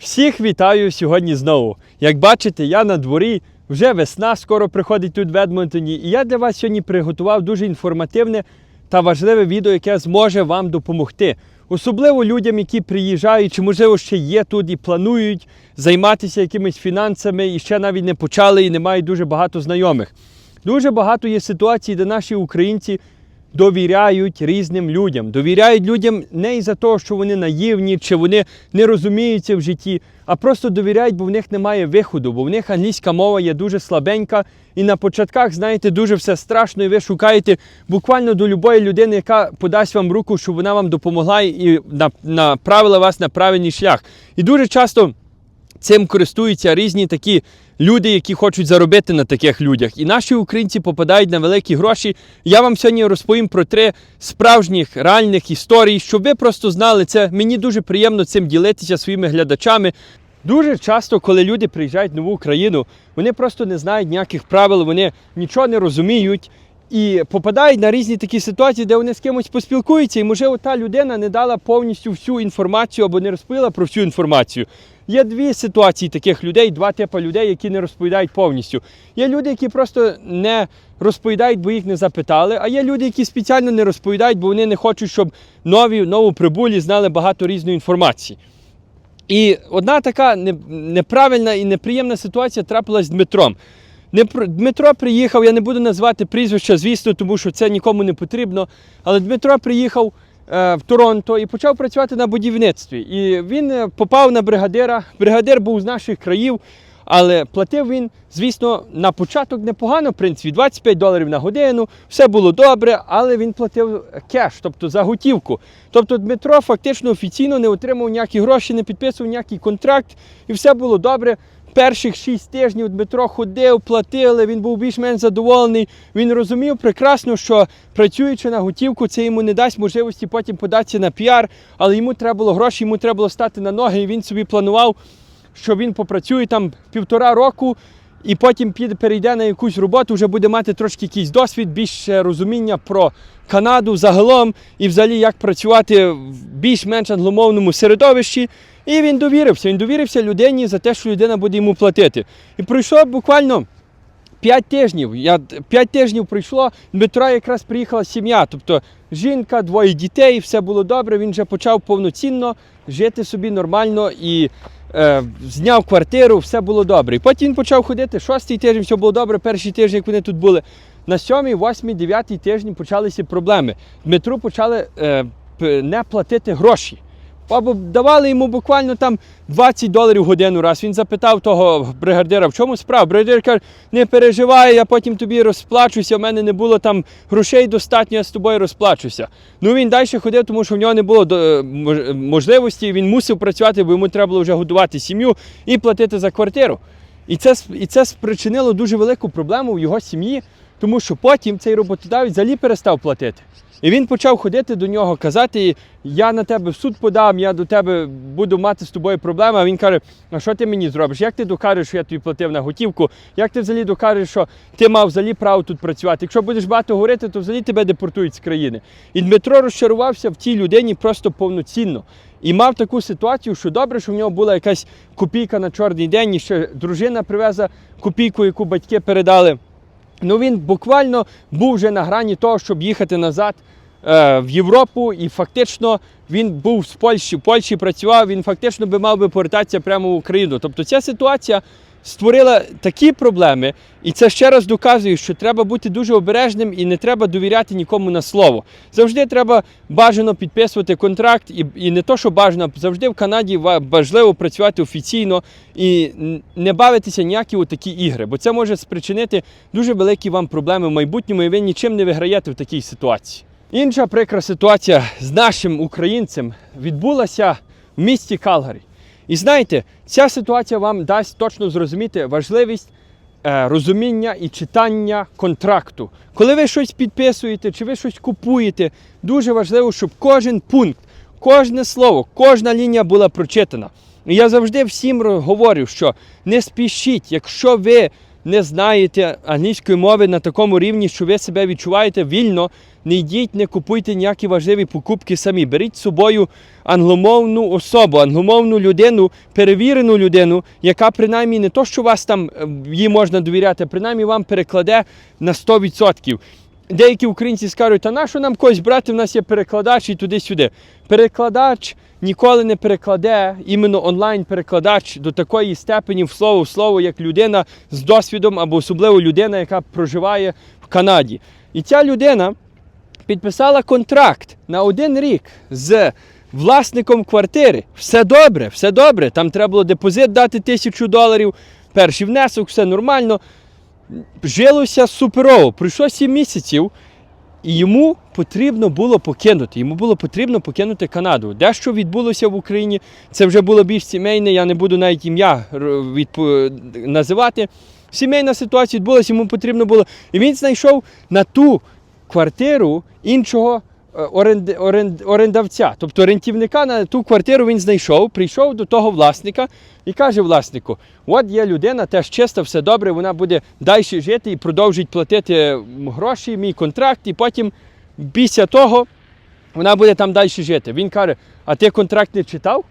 Всіх вітаю сьогодні знову. Як бачите, я на дворі, вже весна скоро приходить тут в Едмонтоні. І я для вас сьогодні приготував дуже інформативне та важливе відео, яке зможе вам допомогти. Особливо людям, які приїжджають, чи можливо ще є тут і планують займатися якимись фінансами, і ще навіть не почали, і не мають дуже багато знайомих. Дуже багато є ситуацій, де наші українці довіряють різним людям. Довіряють людям не із-за того, що вони наївні, чи вони не розуміються в житті, а просто довіряють, бо в них немає виходу, бо в них англійська мова є дуже слабенька. І на початках, знаєте, дуже все страшно, і ви шукаєте буквально до любої людини, яка подасть вам руку, щоб вона вам допомогла і направила вас на правильний шлях. І дуже часто цим користуються різні такі люди, які хочуть заробити на таких людях. І наші українці попадають на великі гроші. Я вам сьогодні розповім про три справжніх реальних історії, щоб ви просто знали це. Мені дуже приємно цим ділитися своїми глядачами. Дуже часто, коли люди приїжджають в нову країну, вони просто не знають ніяких правил, вони нічого не розуміють. І попадають на різні такі ситуації, де вони з кимось поспілкуються, і можливо та людина не дала повністю всю інформацію або не розповіла про всю інформацію. Є дві ситуації таких людей, два типи людей, які не розповідають повністю. Є люди, які просто не розповідають, бо їх не запитали, а є люди, які спеціально не розповідають, бо вони не хочуть, щоб нові новоприбулі знали багато різної інформації. І одна така неправильна і неприємна ситуація трапилась з Дмитром. Дмитро приїхав, я не буду називати прізвища, звісно, тому що це нікому не потрібно. Але Дмитро приїхав е, в Торонто і почав працювати на будівництві. І він е, попав на бригадира. Бригадир був з наших країв, але платив він, звісно, на початок непогано, в принципі, 25 доларів на годину, все було добре, але він платив кеш, тобто за готівку. Тобто Дмитро фактично офіційно не отримав ніякі гроші, не підписував ніякий контракт, і все було добре. Перших шість тижнів Дмитро ходив, платили, він був більш-менш задоволений. Він розумів прекрасно, що працюючи на готівку, це йому не дасть можливості потім податися на піар, але йому треба було гроші, йому треба було стати на ноги, і він собі планував, що він попрацює там півтора року. І потім піде, перейде на якусь роботу, вже буде мати трошки якийсь досвід, більше розуміння про Канаду загалом і взагалі як працювати в більш-менш англомовному середовищі. І він довірився. Він довірився людині за те, що людина буде йому платити. І пройшло буквально 5 тижнів. Я, 5 тижнів пройшло, Дмитра якраз приїхала сім'я. Тобто жінка, двоє дітей, все було добре. Він вже почав повноцінно жити собі нормально і е, зняв квартиру, все було добре. І потім він почав ходити. Шостий тиждень, все було добре. Перший тиждень, як вони тут були. На сьомий, восьмий, дев'ятий тиждень почалися проблеми. Дмитру почали е, не платити гроші. Або давали йому буквально там 20 доларів годину раз. Він запитав того бригадира, в чому справа? Бригадир каже, не переживай, я потім тобі розплачуся, в мене не було там грошей достатньо, я з тобою розплачуся. Ну він далі ходив, тому що в нього не було можливості, він мусив працювати, бо йому треба було вже годувати сім'ю і платити за квартиру. І це, і це спричинило дуже велику проблему в його сім'ї, тому що потім цей роботодавець взагалі перестав платити. І він почав ходити до нього, казати: я на тебе в суд подам, я до тебе буду мати з тобою проблеми. А він каже: а що ти мені зробиш? Як ти докажеш, що я тобі платив на готівку? Як ти взагалі докажеш, що ти мав взагалі право тут працювати? Якщо будеш багато говорити, то взагалі тебе депортують з країни. І Дмитро розчарувався в тій людині просто повноцінно. І мав таку ситуацію, що добре, що в нього була якась копійка на чорний день, і ще дружина привезла копійку, яку батьки передали. Ну він буквально був вже на грані того, щоб їхати назад е, в Європу, і фактично він був з Польщі, в Польщі працював, він фактично би мав би повертатися прямо в Україну. Тобто ця ситуація створила такі проблеми, і це ще раз доказує, що треба бути дуже обережним і не треба довіряти нікому на слово. Завжди треба бажано підписувати контракт, і, і не то, що бажано, завжди в Канаді важливо працювати офіційно і не бавитися ніякі у такі ігри, бо це може спричинити дуже великі вам проблеми в майбутньому, і ви нічим не виграєте в такій ситуації. Інша прикра ситуація з нашим українцем відбулася в місті Калгарі. І знаєте, ця ситуація вам дасть точно зрозуміти важливість е, розуміння і читання контракту. Коли ви щось підписуєте чи ви щось купуєте, дуже важливо, щоб кожен пункт, кожне слово, кожна лінія була прочитана. І я завжди всім говорю, що не спішіть, якщо ви не знаєте англійської мови на такому рівні, що ви себе відчуваєте вільно, не йдіть, не купуйте ніякі важливі покупки самі. Беріть з собою англомовну особу, англомовну людину, перевірену людину, яка принаймні не то, що вас там е, їй можна довіряти, а принаймні вам перекладе на 100%. Деякі українці скажуть, та нащо нам когось брати, в нас є перекладач і туди-сюди. Перекладач ніколи не перекладе, іменно онлайн-перекладач до такої степені в слово в слово, як людина з досвідом або особливо людина, яка проживає в Канаді. І ця людина підписала контракт на один рік з власником квартири. Все добре, все добре. Там треба було депозит дати тисячу доларів, перший внесок, все нормально. Жилося суперово. Пройшло 7 місяців, і йому потрібно було покинути. Йому було потрібно покинути Канаду. Дещо відбулося в Україні. Це вже було більш сімейне, я не буду навіть ім'я відпо- називати. Сімейна ситуація відбулася, йому потрібно було. І він знайшов на ту квартиру іншого е, оренд, оренд, орендавця. Тобто рентівника на ту квартиру він знайшов, прийшов до того власника і каже власнику: от є людина, теж чиста, все добре, вона буде далі жити і продовжить платити гроші, мій контракт, і потім після того вона буде там далі жити. Він каже: А ти контракт не читав?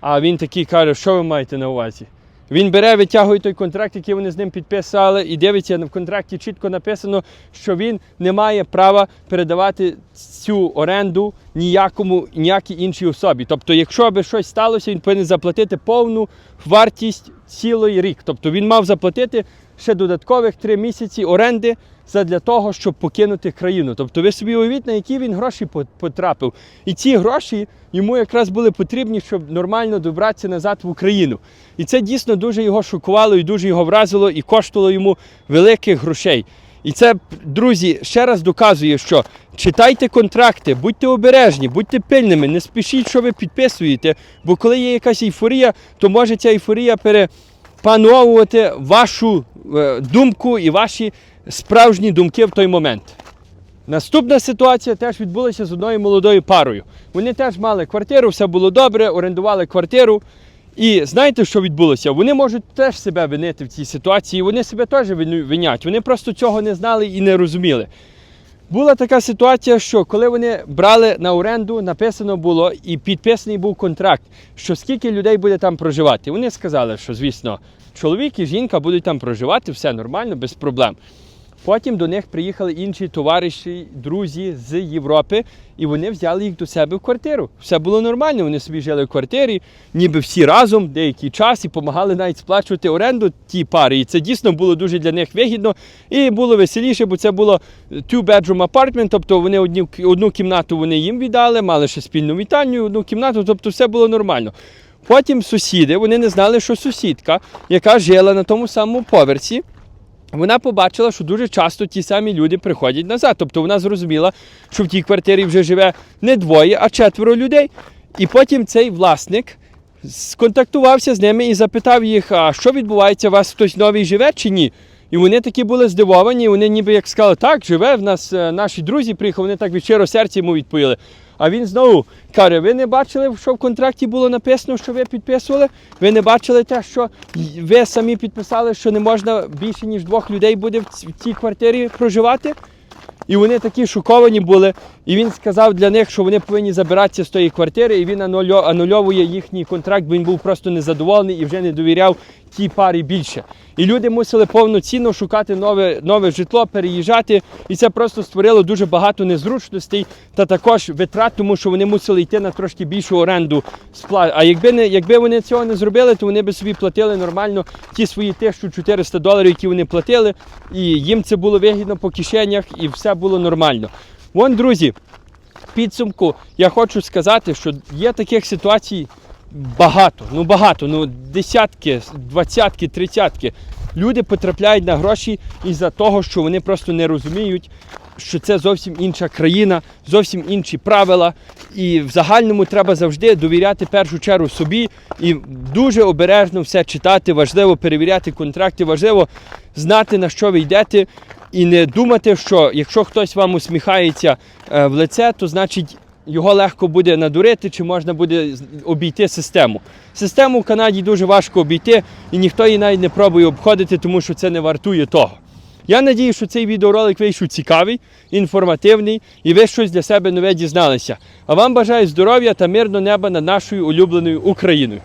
А він такий каже, що ви маєте на увазі? Він бере, витягує той контракт, який вони з ним підписали, і дивиться, в контракті чітко написано, що він не має права передавати цю оренду ніякому ніякій іншій особі. Тобто, якщо би щось сталося, він повинен заплатити повну вартість цілий рік. Тобто він мав заплатити ще додаткових три місяці оренди для того, щоб покинути країну. Тобто ви собі уявіть, на які він гроші потрапив. І ці гроші йому якраз були потрібні, щоб нормально добратися назад в Україну. І це дійсно дуже його шокувало і дуже його вразило, і коштувало йому великих грошей. І це, друзі, ще раз доказує, що читайте контракти, будьте обережні, будьте пильними, не спішіть, що ви підписуєте, бо коли є якась ейфорія, то може ця ейфорія перепановувати вашу е, думку і ваші справжні думки в той момент. Наступна ситуація теж відбулася з одною молодою парою. Вони теж мали квартиру, все було добре, орендували квартиру. І знаєте, що відбулося? Вони можуть теж себе винити в цій ситуації, вони себе теж винять. Вони просто цього не знали і не розуміли. Була така ситуація, що коли вони брали на оренду, написано було і підписаний був контракт, що скільки людей буде там проживати. Вони сказали, що, звісно, чоловік і жінка будуть там проживати, все нормально, без проблем. Потім до них приїхали інші товариші, друзі з Європи, і вони взяли їх до себе в квартиру. Все було нормально. Вони собі жили в квартирі, ніби всі разом деякий час і допомагали навіть сплачувати оренду ті пари. І це дійсно було дуже для них вигідно і було веселіше, бо це було two-bedroom apartment, тобто вони одні, одну кімнату вони їм віддали, мали ще спільну вітальню, одну кімнату, тобто все було нормально. Потім сусіди, вони не знали, що сусідка, яка жила на тому самому поверсі, вона побачила, що дуже часто ті самі люди приходять назад. Тобто вона зрозуміла, що в тій квартирі вже живе не двоє, а четверо людей. І потім цей власник сконтактувався з ними і запитав їх, а що відбувається, у вас хтось новий живе чи ні? І вони такі були здивовані, вони ніби як сказали, так, живе, в нас е, наші друзі приїхали, вони так від щиро серця йому відповіли. А він знову каже: ви не бачили, що в контракті було написано, що ви підписували? Ви не бачили те, що ви самі підписали, що не можна більше, ніж двох людей буде в цій квартирі проживати? І вони такі шоковані були. І він сказав для них, що вони повинні забиратися з тої квартири, і він анульовує їхній контракт, бо він був просто незадоволений і вже не довіряв тій парі більше. І люди мусили повноцінно шукати нове, нове житло, переїжджати. І це просто створило дуже багато незручностей та також витрат, тому що вони мусили йти на трошки більшу оренду А якби не якби вони цього не зробили, то вони би собі платили нормально ті свої 1400 доларів, які вони платили, і їм це було вигідно по кишенях, і все було нормально. Вон, друзі, в підсумку я хочу сказати, що є таких ситуацій багато, ну багато, ну десятки, двадцятки, тридцятки. Люди потрапляють на гроші із-за того, що вони просто не розуміють, що це зовсім інша країна, зовсім інші правила. І в загальному треба завжди довіряти першу чергу собі і дуже обережно все читати. Важливо перевіряти контракти, важливо знати на що ви йдете, і не думати, що якщо хтось вам усміхається е, в лице, то значить його легко буде надурити, чи можна буде обійти систему. Систему в Канаді дуже важко обійти, і ніхто її навіть не пробує обходити, тому що це не вартує того. Я надію, що цей відеоролик вийшов цікавий, інформативний і ви щось для себе нове дізналися. А вам бажаю здоров'я та мирного неба над нашою улюбленою Україною.